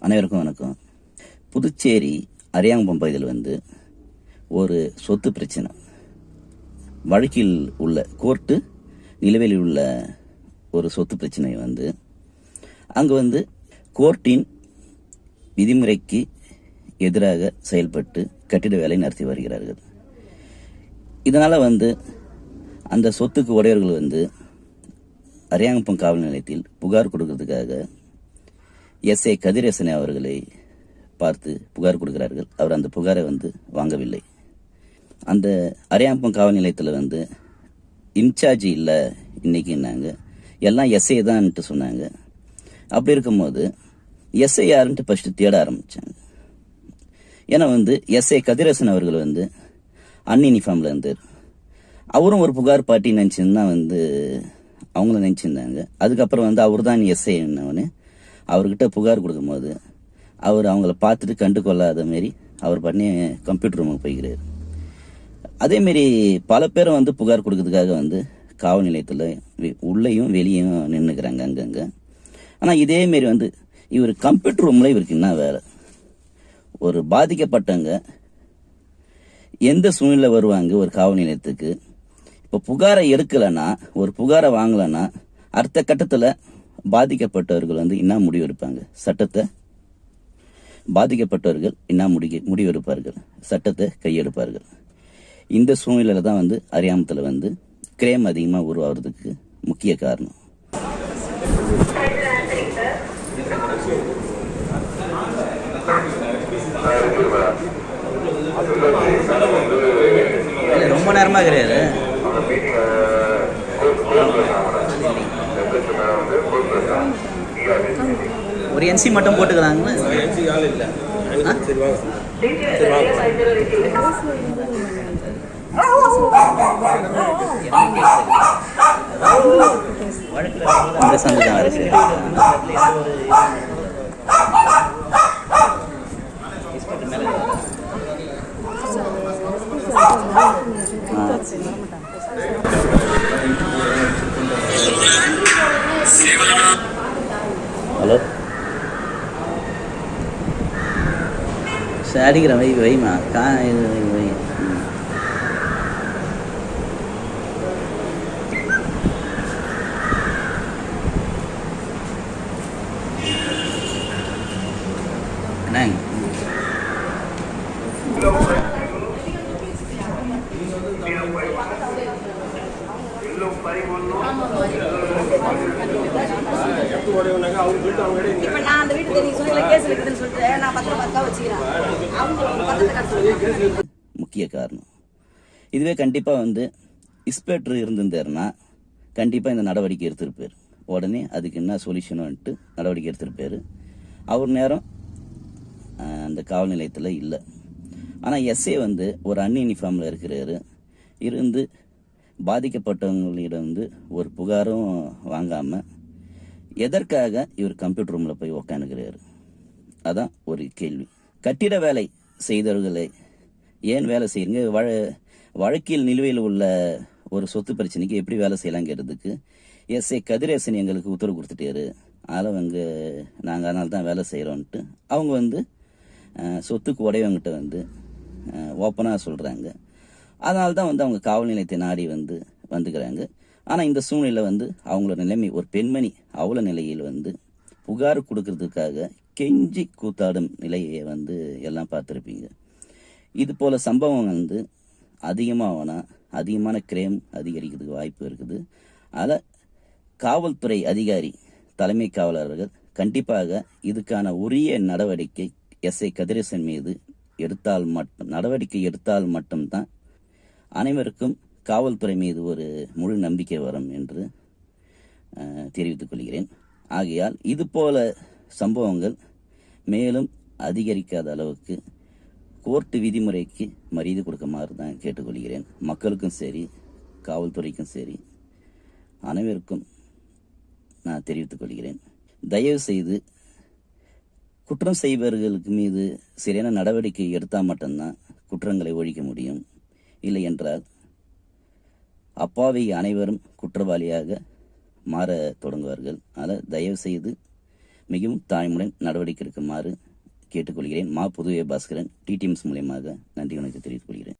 அனைவருக்கும் வணக்கம். புதுச்சேரி அரியாங்குப்பம் பகுதியில் வந்து ஒரு சொத்து பிரச்சனை. வழக்கில் உள்ள கோர்ட்டு நிலுவையில் உள்ள ஒரு சொத்து பிரச்சனை வந்து அங்கு வந்து கோர்ட்டின் விதிமுறைக்கு எதிராக செயல்பட்டு கட்டிட வேலை நடத்தி வருகிறார்கள். இதனால் வந்து அந்த சொத்துக்கு உடையவர்கள் வந்து அரியாங்குப்பம் காவல் நிலையத்தில் புகார் கொடுக்கறதுக்காக எஸ் ஏ கதிரேசன் அவர்களை பார்த்து புகார் கொடுக்கிறார்கள். அவர் அந்த புகாரை வந்து வாங்கவில்லை. அந்த அரியாம்பம் காவல் நிலையத்தில் வந்து இன்சார்ஜ் இல்லை இன்னைக்குன்னாங்க எல்லாம் எஸ்ஐ தான்ட்டு சொன்னாங்க. அப்படி இருக்கும்போது எஸ்ஐ யாருன்ட்டு ஃபஸ்ட்டு தேட ஆரம்பித்தாங்க ஏன்னா வந்து எஸ்ஐ கதிரேசன் அவர்கள் வந்து அன்யூனிஃபார்மில் இருந்தார். அவரும் ஒரு புகார் பார்ட்டி நினச்சிருந்தா வந்து அவங்களும் நினச்சிருந்தாங்க. அதுக்கப்புறம் வந்து அவர் தான் எஸ்ஐ அவர்கிட்ட புகார் கொடுக்கும்போது அவர் அவங்கள பார்த்துட்டு கண்டு கொள்ளாத மாரி அவர் பண்ணி கம்ப்யூட்டர் ரூமுக்கு போய்க்கிறார். அதேமாரி பல பேரும் வந்து புகார் கொடுக்கறதுக்காக வந்து காவல் நிலையத்தில் உள்ளேயும் வெளியும் நின்றுக்கிறாங்க அங்கங்கே. ஆனால் இதேமாரி வந்து இவர் கம்ப்யூட்டர் ரூமில் இவருக்கு என்ன வேலை? ஒரு பாதிக்கப்பட்டவங்க எந்த சூழ்நிலை வருவாங்க ஒரு காவல் நிலையத்துக்கு? இப்போ புகாரை எடுக்கலைன்னா ஒரு புகாரை வாங்கலைன்னா அடுத்த கட்டத்தில் பாதிக்கப்பட்டவர்கள் வந்து என்ன முடிவெடுப்பாங்க சட்டத்தை பாதிக்கப்பட்டவர்கள் என்ன முடி முடிவெடுப்பார்கள் சட்டத்தை கையெடுப்பார்கள் இந்த சூழ்நிலையில தான் வந்து அறியாமத்தில் வந்து கிரேம் அதிகமாக உருவாகிறதுக்கு முக்கிய காரணம். ரொம்ப நேரமாக கிடையாது ஒரு என்சி மட்டும் போட்டுக்கலாங்களா? இந்த அடிக்கிறேன் வை வைமா கா இது வை. வை நான் அந்த வீட்டு தெரியும் கேஸ் இருக்குதுன்னு சொல்லிட்டு நான் பத்திரம் பக்கா வச்சுக்கிறேன். முக்கிய காரணம். இதுவே கண்டிப்பாக வந்து இன்ஸ்பெக்டர் இருந்திருந்தாருன்னா கண்டிப்பாக இந்த நடவடிக்கை எடுத்திருப்பார். உடனே அதுக்கு என்ன சொல்யூஷனுன்ட்டு நடவடிக்கை எடுத்திருப்பார். அவர் நேரம் அந்த காவல் நிலையத்தில் இல்லை. ஆனால் எஸ்ஏ வந்து ஒரு அன் யூனிஃபார்மில் இருக்கிறாரு. இருந்து பாதிக்கப்பட்டவங்களிடம் வந்து ஒரு புகாரும் வாங்காமல் எதற்காக இவர் கம்ப்யூட்டர் ரூமில் போய் உக்காந்துக்கிறாரு? அதான் ஒரு கேள்வி. கட்டிட வேலை செய்தவர்களை ஏன் வேலை செய்யுங்க? வழ வழக்கில் நிலுவையில் உள்ள ஒரு சொத்து பிரச்சனைக்கு எப்படி வேலை செய்யலாங்கிறதுக்கு எஸ்ஐ கதிரேசன் எங்களுக்கு உத்தரவு கொடுத்துட்டாரு. அதனால் அவங்க நாங்கள் அதனால தான் வேலை செய்கிறோன்ட்டு அவங்க வந்து சொத்துக்கு உடையவங்கிட்ட வந்து ஓப்பனாக சொல்கிறாங்க அதனால தான் வந்து அவங்க காவல் நிலையத்தை நாடி வந்து வந்துக்கிறாங்க. ஆனால் இந்த சூழ்நிலை வந்து அவங்களோட நிலைமை ஒரு பெண்மணி அவ்வளோ நிலையில் வந்து புகார் கொடுக்கறதுக்காக கெஞ்சி கூத்தாடும் நிலையை வந்து எல்லாம் பார்த்துருப்பீங்க. இது போல சம்பவம் வந்து அதிகமாகனா அதிகமான கிரேம் அதிகரிக்கிறதுக்கு வாய்ப்பு இருக்குது. அதை காவல்துறை அதிகாரி தலைமை காவலர்கள் கண்டிப்பாக இதுக்கான உரிய நடவடிக்கை எஸ்ஐ கதிரேசன் மீது எடுத்தால் மட்டும் நடவடிக்கை எடுத்தால் மட்டும்தான் அனைவருக்கும் காவல்துறை மீது ஒரு முழு நம்பிக்கை வரும் என்று தெரிவித்துக் கொள்கிறேன். ஆகையால் இது போல சம்பவங்கள் மேலும் அதிகரிக்காத அளவுக்கு கோர்ட்டு விதிமுறைக்கு மரியாதை கொடுக்குமாறு தான் கேட்டுக்கொள்கிறேன். மக்களுக்கும் சரி காவல்துறைக்கும் சரி அனைவருக்கும் நான் தெரிவித்துக் கொள்கிறேன். தயவு செய்து குற்றம் செய்பவர்களுக்கு மீது சரியான நடவடிக்கை எடுத்தால் மட்டும்தான் குற்றங்களை ஒழிக்க முடியும். இல்லை என்றால் அப்பாவி அனைவரும் குற்றவாளியாக மாற தொடங்குவார்கள். அதை தயவு செய்து மிகவும் தாய்முடன் நடவடிக்கை எடுக்குமாறு கேட்டுக்கொள்கிறேன். மா புதுவே பாஸ்கரன் டிடிஎம்ஸ் மூலியமாக நன்றி வணக்கம் தெரிவித்துக் கொள்கிறேன்.